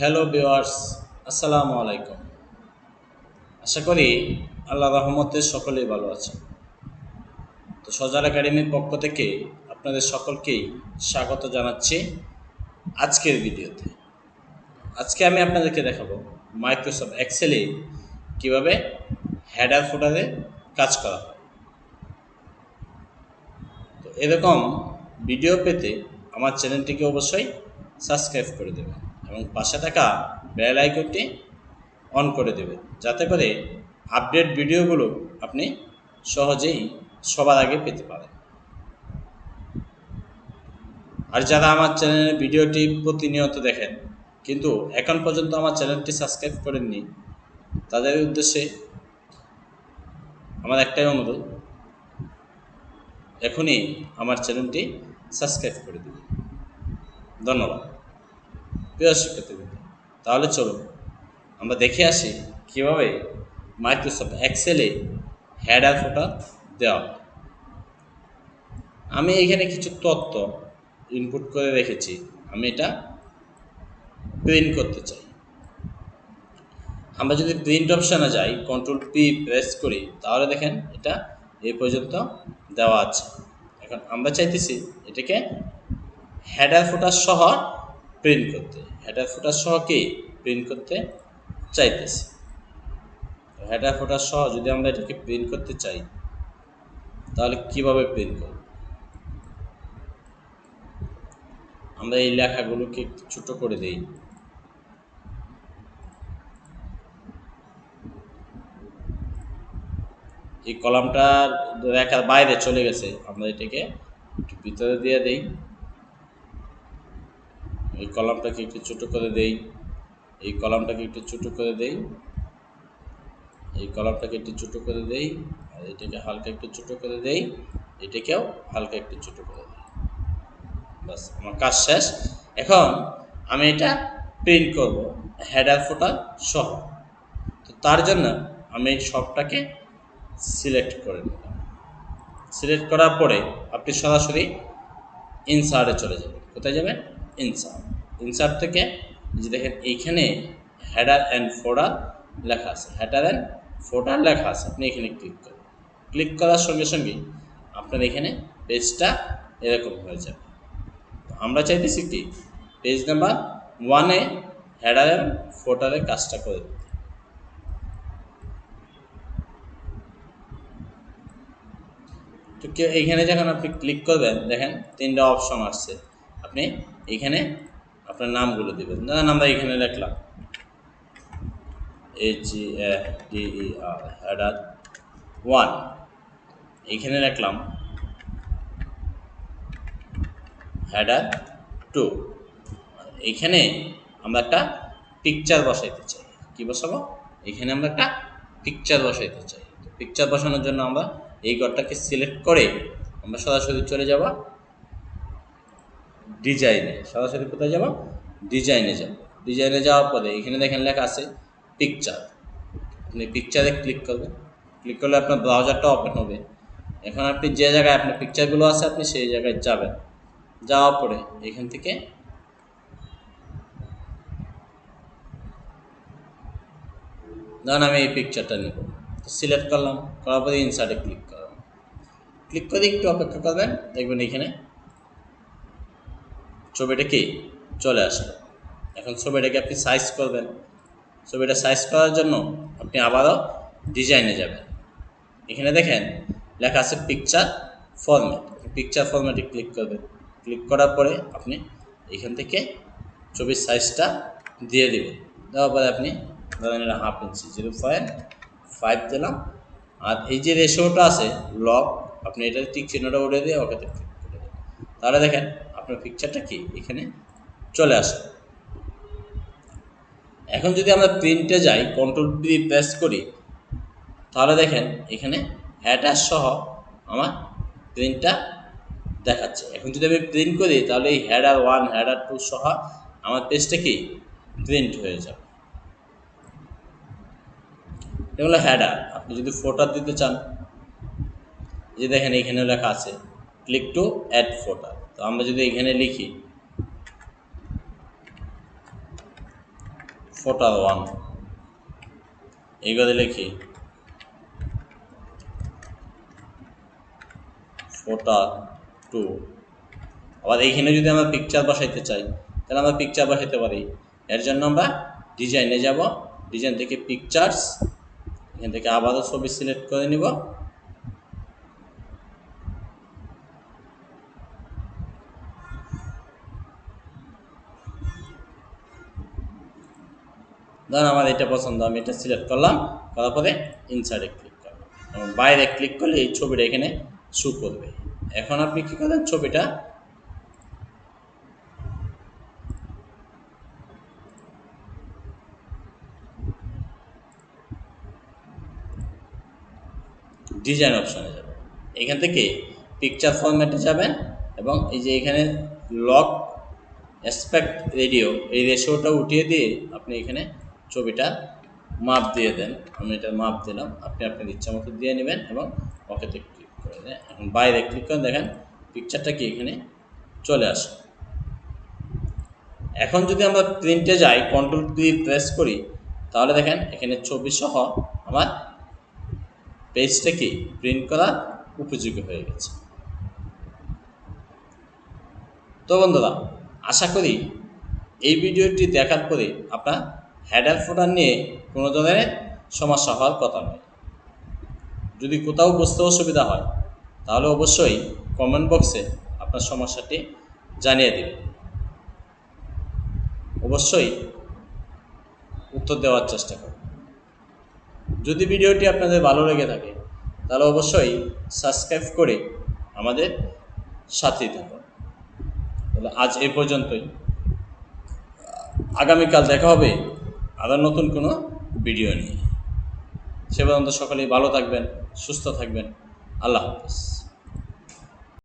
Hello viewers আসসালামু আলাইকুম। আশা করি আল্লাহ রহমতে সকলেই ভালো আছেন। তো সজার একাডেমির পক্ষ থেকে আপনাদের সকলকেই স্বাগত জানাচ্ছি আজকের ভিডিওতে। আজকে আমি আপনাদেরকে দেখাবো মাইক্রোসফট এক্সেলে কীভাবে হেডার ফোটারে কাজ করা হয়। তো এরকম ভিডিও পেতে আমার চ্যানেলটিকে অবশ্যই সাবস্ক্রাইব করে দেবেন। এবং পাশে থাকা বেল আইকনটি অন করে দেবে। যাতে করে আপডেট ভিডিওগুলো আপনি সহজেই সবার আগে পেতে পারেন। আর যারা আমার চ্যানেলের ভিডিওটি প্রতিনিয়ত দেখেন, কিন্তু এখন পর্যন্ত আমার চ্যানেলটি সাবস্ক্রাইব করেননি, তাদের উদ্দেশ্যে আমার একটাই অনুরোধ, এখনই আমার চ্যানেলটি সাবস্ক্রাইব করে দেবেন ধন্যবাদ। প্রিয় শিক্ষার্থীবৃন্দ, তাহলে চলুন আমরা দেখে আসি কীভাবে মাইক্রোসফট এক্সেলে হেডার ফোটা দেওয়া আমি এখানে কিছু তথ্য ইনপুট করে রেখেছি, আমি এটা প্রিন্ট করতে চাই। আমরা যদি প্রিন্ট অপশানে যাই কন্ট্রোল পি প্রেস করি, তাহলে দেখেন এটা এই পর্যন্ত দেওয়া আছে। এখন আমরা চাইতেছি এটাকে হেডার ফুটার সহ প্রিন্ট করতে। হেডার ফুটার সহ কি প্রিন্ট করতে চাইতেছি? হেডার ফুটার সহ যদি আমরা এটাকে প্রিন্ট করতে চাই, তাহলে কীভাবে প্রিন্ট করব? আমরা এই লেখাগুলোকে একটু ছোট করে দেই। এই কলামটার রেখার বাইরে চলে গেছে, আমরা এটাকে একটু ভিতরে দিয়ে দেই। এই কলামটাকে একটু ছোট করে দেই। এই কলামটাকে একটু ছোট করে দেই। এই কলামটাকে একটু ছোট করে দেই। আর এটাকে হালকা একটু ছোট করে দেই। এটাকেও হালকা একটু ছোট করে দেই। বাস আমার কাজ শেষ। এখন আমি এটা প্রিন্ট করব হেডার ফোটা সহ। তো তার জন্য আমি এই সবটাকে সিলেক্ট করে নিলাম। সিলেক্ট করার পরে আপনি সরাসরি ইনসার্টে চলে যাবেন। কোথায় যাবেন? ইনসার্ট ইনসার্ট থেকে যে দেখেন, এইখানে হেডার অ্যান্ড ফোল্ডার লেখা আছে। হেডার অ্যান্ড ফোল্ডার লেখা আছে। আপনি এখানে ক্লিক করবেন ক্লিক করার সঙ্গে সঙ্গে আপনার এখানে পেজটা এরকম হয়ে যাবে। আমরা চাইতেছি কি? পেজ নাম্বার ওয়ানে হেডার অ্যান্ড ফোল্ডারের কাজটা করে দিতে। তো কেউ এইখানে যখন আপনি ক্লিক করবেন, দেখেন তিনটা অপশন আসছে। আপনি এইখানে আপনার নামগুলো দেবেন। ধরেন আমরা এখানে লিখলাম। H G A D E R header one এইখানে লিখলাম হেডার টু এইখানে আমরা একটা পিকচার বসাইতে চাই। কি বসাবো? এখানে আমরা একটা পিকচার বসাইতে চাই। পিকচার বসানোর জন্য আমরা এই ঘরটাকে সিলেক্ট করে আমরা সরাসরি চলে যাব। ডিজাইনে সরাসরি কোথায় যাব? ডিজাইনে যাব। ডিজাইনে যাওয়ার পরে এখানে দেখেন লেখা আছে পিকচার আপনি পিকচারে ক্লিক করবেন। ক্লিক করলে আপনার ব্রাউজারটা ওপেন হবে। এখন আপনি যে জায়গায় আপনার পিকচারগুলো আছে, আপনি সেই জায়গায় যাবেন। যাওয়ার পরে এখান থেকে ধরুন আমি এই পিকচারটা নেব। সিলেক্ট করলাম, করার পরে ইনসার্টে ক্লিক করলাম। ক্লিক করে একটু অপেক্ষা করবেন, দেখবেন এখানে ছবিটা কি চলে আসলো। এখন ছবিটাকে আপনি সাইজ করবেন। ছবিটা সাইজ করার জন্য আপনি আবারও ডিজাইনে যাবেন। এখানে দেখেন লেখা আছে পিকচার ফরম্যাট পিকচার ফরম্যাটে ক্লিক করবেন। ক্লিক করার পরে আপনি এখান থেকে ছবির সাইজটা দিয়ে দেবেন। দেওয়ার পরে আপনি ধরেন এটা half inch zero point five দিলাম। আর এই যে রেশিওটা আছে লক আপনি এটা ঠিক চিহ্নটা উঠে দিয়ে ওকে তাহলে দেখেন আপনার পিকচারটা কি? এখানে চলে আসে। এখন যদি আমরা প্রিন্টে যাই কন্ট্রোল পি প্রেস করি, তাহলে দেখেন এখানে হ্যাটার সহ আমার প্রিন্টটা দেখাচ্ছে। এখন যদি আমি প্রিন্ট করি, তাহলে এই হেডার ওয়ান হেডার টু সহ আমার পেজটা কি? প্রিন্ট হয়ে যাবে। এগুলো হেডার আপনি যদি ফোটার দিতে চান যে দেখেন এখানে লেখা আছে ক্লিক টু অ্যাড ফোটার তো আমরা যদি এখানে লিখি ফোটার ওয়ান এইগুলো লিখি ফোটার টু আবার এইখানে যদি আমরা পিকচার বসাইতে চাই, তাহলে আমরা পিকচার বসাইতে পারি। এর জন্য আমরা ডিজাইনে যাব ডিজাইন থেকে পিকচার্স এখান থেকে আবারও ছবি সিলেক্ট করে নিব। ধরুন আমার এটা পছন্দ, আমি এটা সিলেক্ট করলাম, করার পরে ইনসার্টে ক্লিক করলাম। এবং বাইরে ক্লিক করলে এই ছবিটা এখানে শু করবে। এখন আপনি কী করবেন ছবিটা ডিজাইন অপশানে যাবেন এখান থেকে পিকচার ফরম্যাটে যাবেন এবং এই যে এখানে লক অ্যাসপেক্ট রেডিও এই রেশিওটা উঠিয়ে দিয়ে আপনি এখানে ছবিটা মাপ দিয়ে দেন। আমি এটা মাপ দিলাম। আপনি আপনার ইচ্ছা মতো দিয়ে নেবেন এবং ওকেতে ক্লিক করে দেন। এখন বাইরে ক্লিক করে দেখেন পিকচারটা কি এখানে চলে আসে। এখন যদি আমরা প্রিন্টে যাই কন্ট্রোল পি প্রেস করি, তাহলে দেখেন, এখানে ছবি সহ আমার পেজটা কি? প্রিন্ট করা উপযোগী হয়ে গেছে। তো বন্ধুরা, আশা করি এই ভিডিওটি দেখার পরে আপনার হেডার ফোটার নিয়ে কোনো ধরনের সমস্যা হওয়ার কথা নয়। যদি কোথাও বুঝতে অসুবিধা হয়, তাহলে অবশ্যই কমেন্ট বক্সে আপনার সমস্যাটি জানিয়ে দেবেন। অবশ্যই উত্তর দেওয়ার চেষ্টা করুন। যদি ভিডিওটি আপনাদের ভালো লেগে থাকে, তাহলে অবশ্যই সাবস্ক্রাইব করে আমাদের সাথেই থাকুন। তাহলে আজ এ পর্যন্তই। আগামীকাল দেখা হবে আরও নতুন কোনো ভিডিও নিয়ে। সে পর্যন্ত সকলেই ভালো থাকবেন সুস্থ থাকবেন। আল্লাহ হাফিজ।